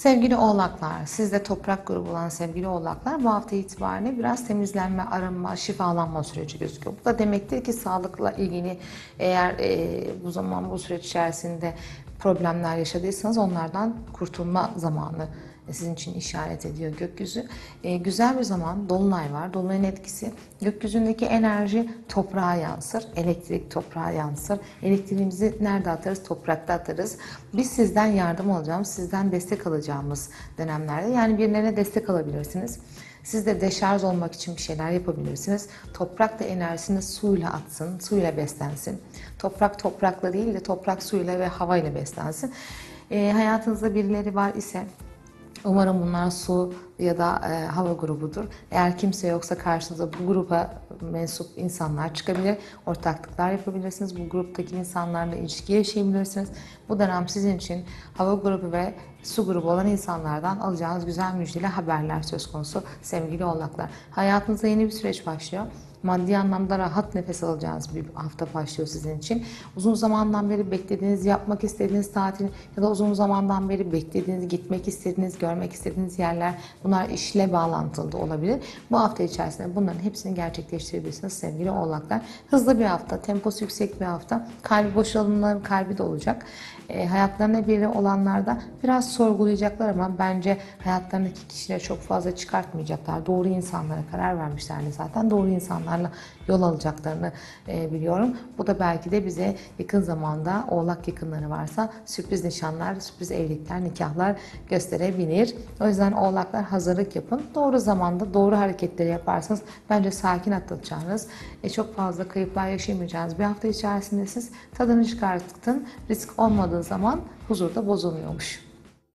Sevgili oğlaklar, siz de toprak grubu olan sevgili oğlaklar bu hafta itibariyle biraz temizlenme, arınma, şifalanma süreci gözüküyor. Bu da demektir ki sağlıkla ilgili eğer e, bu zaman bu süreç içerisinde problemler yaşadıysanız onlardan kurtulma zamanı sizin için işaret ediyor gökyüzü. E, güzel bir zaman, dolunay var. Dolunayın etkisi gökyüzündeki enerji toprağa yansır. Elektrik toprağa yansır. Elektriğimizi nerede atarız? Toprakta atarız. Biz sizden yardım alacağımız, sizden destek alacağımız dönemlerde yani birilerine destek alabilirsiniz. Siz de deşarj olmak için bir şeyler yapabilirsiniz. Toprak da enerjisini suyla atsın, suyla beslensin. Toprak toprakla değil de toprak suyla ve havayla beslensin. E, hayatınızda birileri var ise Umarım bunlar su ya da e, hava grubudur. Eğer kimse yoksa karşınıza bu gruba mensup insanlar çıkabilir. Ortaklıklar yapabilirsiniz. Bu gruptaki insanlarla ilişki yaşayabilirsiniz. Bu dönem sizin için hava grubu ve su grubu olan insanlardan alacağınız güzel müjdeli haberler söz konusu sevgili oğlaklar. Hayatınızda yeni bir süreç başlıyor maddi anlamda rahat nefes alacağınız bir hafta başlıyor sizin için. Uzun zamandan beri beklediğiniz, yapmak istediğiniz tatil ya da uzun zamandan beri beklediğiniz, gitmek istediğiniz, görmek istediğiniz yerler bunlar işle bağlantılı olabilir. Bu hafta içerisinde bunların hepsini gerçekleştirebilirsiniz sevgili oğlaklar. Hızlı bir hafta, temposu yüksek bir hafta. Kalbi boşalımların kalbi de olacak. E, hayatlarına biri olanlarda biraz sorgulayacaklar ama bence hayatlarındaki kişileri çok fazla çıkartmayacaklar. Doğru insanlara karar vermişlerdi zaten. Doğru insanlarla yol alacaklarını e, biliyorum. Bu da belki de bize yakın zamanda oğlak yakınları varsa sürpriz nişanlar, sürpriz evlilikler, nikahlar gösterebilir. O yüzden oğlaklar hazırlık yapın. Doğru zamanda doğru hareketleri yaparsanız bence sakin atlatacağınız, e, çok fazla kayıplar yaşamayacağınız bir hafta içerisinde siz tadını çıkartın. Risk olmadığı zaman huzurda bozulmuyormuş.